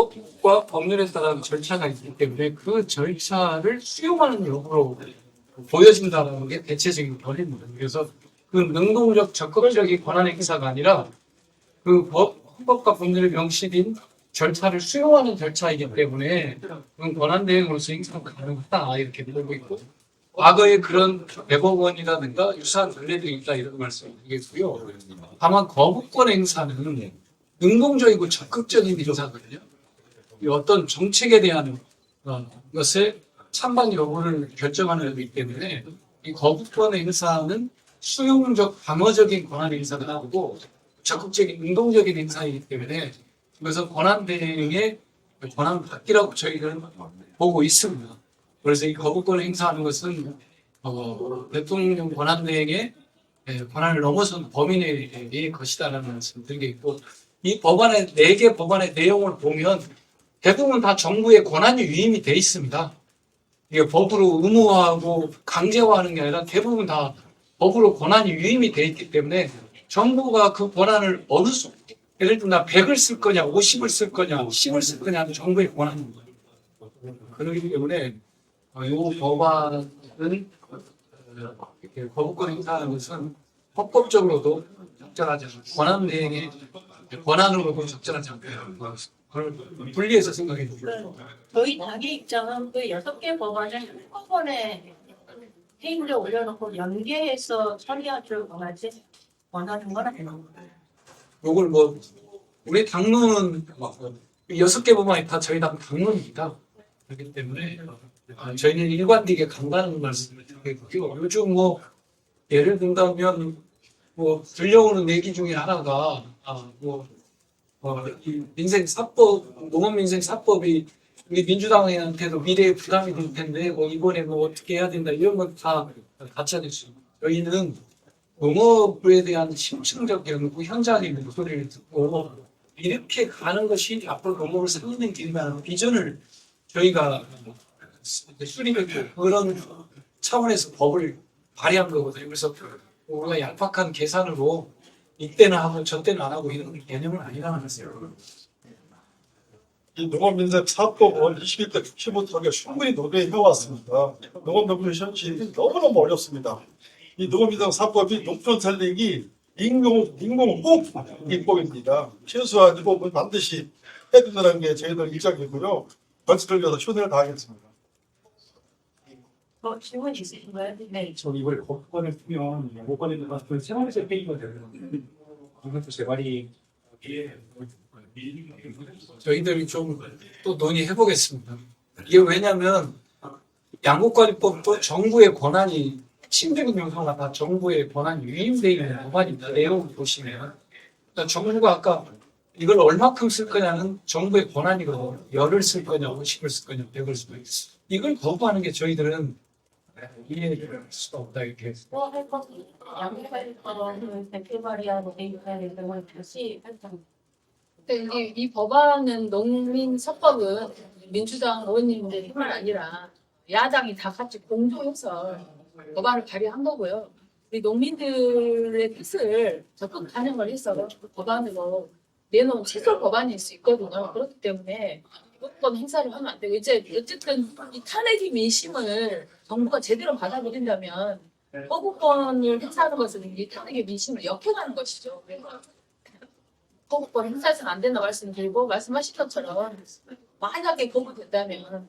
헌법과 법률에 따른 절차가 있기 때문에 그 절차를 수용하는 여부로 보여진다는 게 대체적인 권리입니다. 그래서 그 능동적 적극적인 권한 행사가 아니라 그 법, 헌법과 법률에 명시된 절차를 수용하는 절차이기 때문에 그건 권한 대행으로서 행사가 가능하다 이렇게 보고 있고 과거에 그런 대법원이라든가 유사한 전례들이 있다 이런 말씀을 드리겠고요. 다만 거부권 행사는 능동적이고 적극적인 행사거든요. 이 어떤 정책에 대한 어, 것에 찬반 여부를 결정하는 거기 때문에 이 거부권 행사는 수용적 방어적인 권한 행사가 아니고 적극적인 운동적인 행사이기 때문에 그래서 권한 대행의 권한 받기라고 저희는 보고 있습니다. 그래서 이 거부권 행사하는 것은 어, 대통령 권한 대행의 예, 권한을 넘어선 범인의 것이다라는 말씀 드리겠고 이 법안의 네 개 법안의 내용을 보면 대부분 다 정부의 권한이 위임이 돼 있습니다. 이게 법으로 의무화하고 강제화하는 게 아니라 대부분 다 법으로 권한이 위임이 돼 있기 때문에 정부가 그 권한을 어느 수 예를 들면 나 100을 쓸 거냐 50을 쓸 거냐 10을 쓸 거냐는 정부의 권한입니다. 그렇기 때문에 어, 이 법안은 어, 이렇게 거부권 행사하는 것은 헌법적으로도 적절하지 않고 권한 대행의 권한으로도 적절하지 않고 그걸 분리해서 생각해 주시고 저희 당의 입장은 그 여섯 개 법안을 한꺼번에 회의에 올려놓고 연계해서 줄 원하지 원하는 건 아니고 요걸 뭐 우리 당론은 이 여섯 개 법안이 다 저희 당 당론입니다. 그렇기 때문에 아, 저희는 일관되게 강단하는 말씀을 드리고요. 요즘 뭐 예를 든다면 뭐 들려오는 얘기 중에 하나가 아, 뭐 어, 이 민생 사법 농업 민생 사법이 우리 민주당한테도 미래에 부담이 될 텐데 뭐 이번에 뭐 어떻게 해야 된다 이런 건 다 가짜 뉴스입니다. 저희는 농업에 대한 심층적 연구 현장의 목소리를 듣고 이렇게 가는 것이 앞으로 농업을 살리는 길이라는 비전을 저희가 수립했고 그런 차원에서 법을 발의한 거거든요. 그래서 우리가 얄팍한 계산으로 이때는 하고 저때는 안 하고 이런 개념은 아니라는 거예요. 이 농업민생 사법은 21대 국회부터 충분히 논의해 왔습니다. 농업노무현 현실이 너무너무 어렵습니다. 이 농업민생 사법이 농촌 살리기 인공, 인공호흡 입법입니다. 최소한 이 부분 반드시 해준다는 게 저희들 입장이고요. 번치를 위해서 최선을 다하겠습니다. 뭐 질문 있으신가요? 네. 저 이걸 법관을 풀면 법관에 대한 그 생활에서 페이가 되는 이것도 재발이 저희들이 좀 또 논의해 보겠습니다. 이게 왜냐하면 양국관리법도 정부의 권한이 핵심적인 요소가 다 정부의 권한이 위임되어 있는 법안입니다. 내용 보시면 그러니까 정부가 아까 이걸 얼마큼 쓸 거냐는 정부의 권한이거든요. 열을 쓸 거냐, 50을 쓸 거냐, 100을 쓸 거냐. 이걸 거부하는 게 저희들은 근데 이, 이 법안은 농민 사법은 민주당 의원님들뿐만 아니라 야당이 다 같이 공조해서 법안을 발의한 거고요. 우리 농민들의 뜻을 적극 반영을 해서 그 법안으로 내놓은 최소 법안일 수 있거든요. 그렇기 때문에 이번 행사를 하면 안 되고 이제 어쨌든 이 탄핵의 민심을 정부가 제대로 받아들인다면 거부권을 행사하는 것은 이 탄핵의 민심을 역행하는 것이죠. 그래서 거부권 행사해서는 안 된다 말씀드리고 말씀하신 것처럼 만약에 거부된다면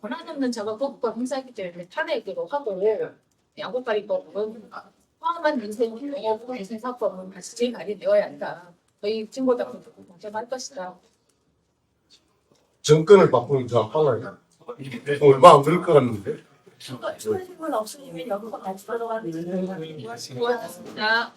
권한 없는 자가 거부권 행사했기 때문에 탄핵으로 하고 양국발의법은 포함한 민생 농업 민생 사법은 다시 재발의되어야 한다. 저희 친구들 동참할 것이다. 정권을 바꾸는 게 빨라요. 얼마 안 그럴 것 같는데. 추가 질문 없으시면 여기서 같이 들어가면 수고하셨습니다.